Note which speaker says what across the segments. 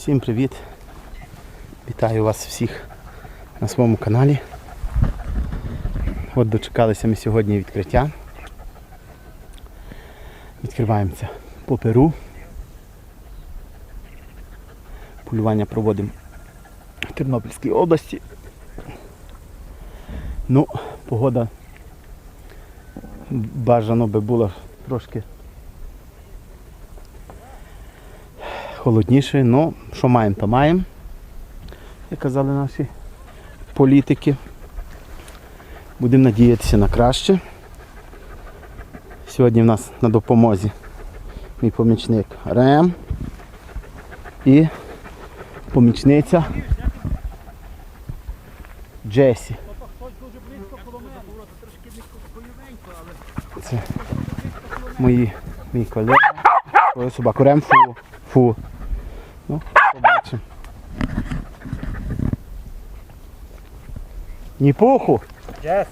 Speaker 1: Всім привіт! Вітаю вас всіх на своєму каналі. От дочекалися ми сьогодні відкриття. Відкриваємося по Перу. Полювання проводимо в Тернопільській області. Ну, погода бажано би була трошки холодніше, ну що маємо, то маємо, як казали наші політики. Будемо надіятися на краще. Сьогодні в нас на допомозі мій помічник Рем і помічниця Джесі. Це мої мій колега. Собаку Рем фу. Фу. Ну, побачимо. Ні пуху.
Speaker 2: Джес.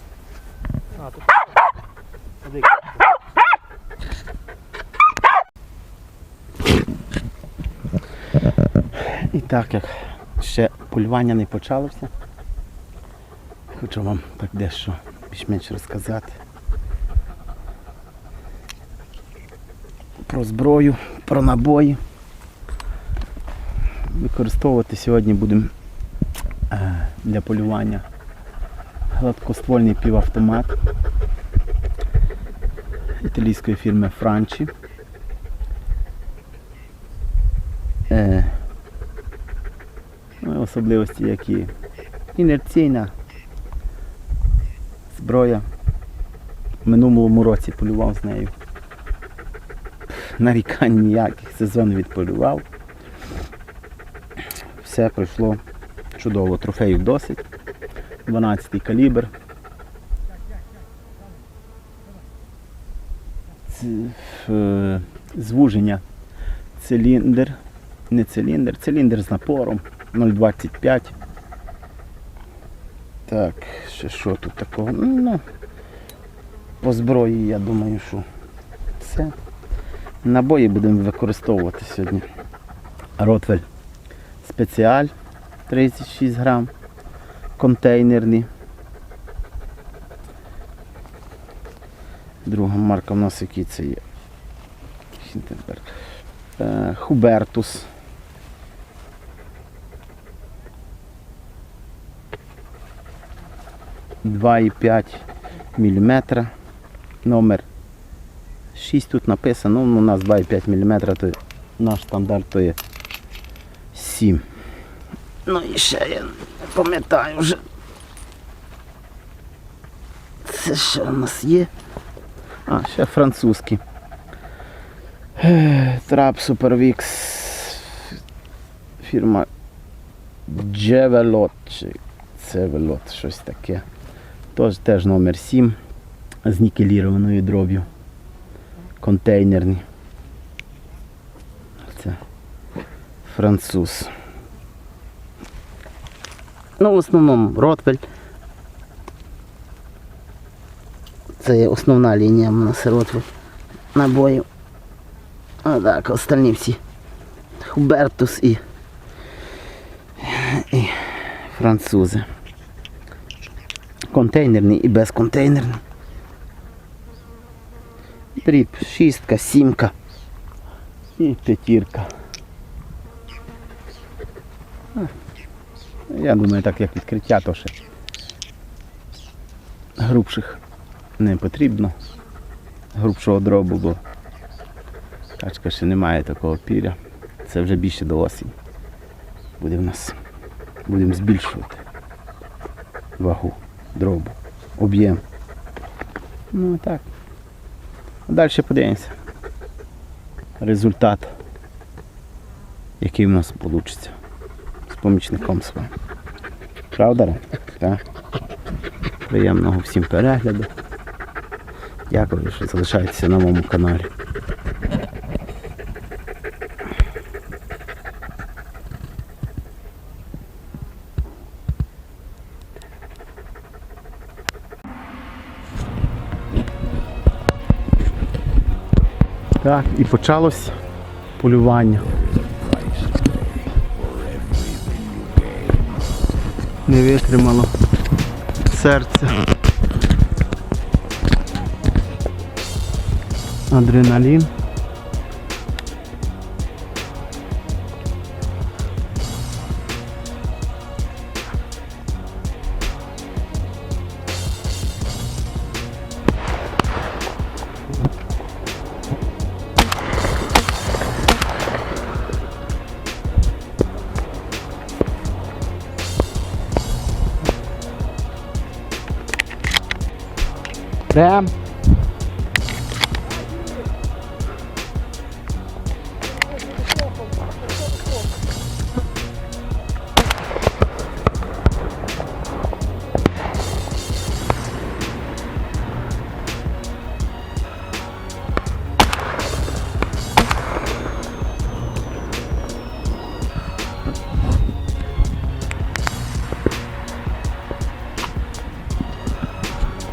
Speaker 1: Ходи. І так як ще полювання не почалося, хочу вам так дещо більш-менш розказати про зброю, про набої. Використовувати сьогодні будемо е, для полювання гладкоствольний півавтомат італійської фірми Франчі. Е, ну, і особливості які інерційна зброя. В минулому році полював з нею. Нарікань ніяких, сезон відполював. Все пройшло чудово, трофеїв досить. 12 калібр. Е, Звуження циліндр, не циліндр, циліндр з напором 0,25. Так, ще що тут такого? Ну, по зброї я думаю, що все. Набої будемо використовувати сьогодні. Ротвель спеціаль 36 грам, контейнерні. Друга марка в нас який це є. Е, Хубертус. Два і п'ять міліметра. Номер 6 тут написано, ну у нас 2,5 мм, то наш стандарт то є 7. Ну і ще я не пам'ятаю вже. Це ще у нас є. А, ще французький. Е, Трап Супервікс. Фірма Джевелот. Цевелот, щось таке. Тож теж номер 7 з нікелірованою дроб'ю. Контейнерні. Це француз. Ну, в основному Ротвель. Це є основна лінія у нас Ротвель набоїв. А так, остальні всі. Хубертус і, і французи. Контейнерний і безконтейнерний. Дріб, шістка, сімка і п'ятірка. Я думаю, так як відкриття, то ще грубших не потрібно. Грубшого дробу, бо качка ще не має такого піря. Це вже більше до осінь. Буде в нас. Будемо збільшувати вагу дробу, об'єм. Ну так. Далі подивимося. Результат, який в нас вийде помічником своїм. Правда? Так. Приємного всім перегляду. Дякую, що залишаєтеся на моєму каналі. Так, і почалось полювання. Не витримало серце. Адреналін. Até!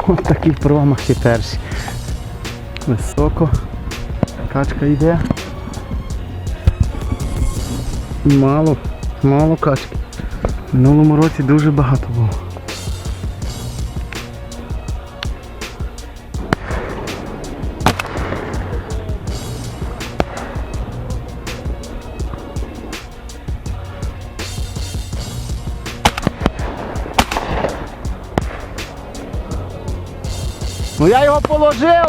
Speaker 1: Ось такі промахи перші. Високо. Качка йде. Мало, мало качки. В минулому році дуже багато було. Ну я його положив.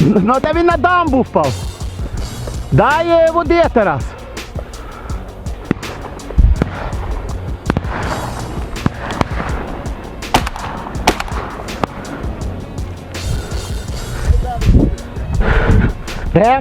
Speaker 1: Ну де він на дамбу впав. Дай е, води Тарас. Де?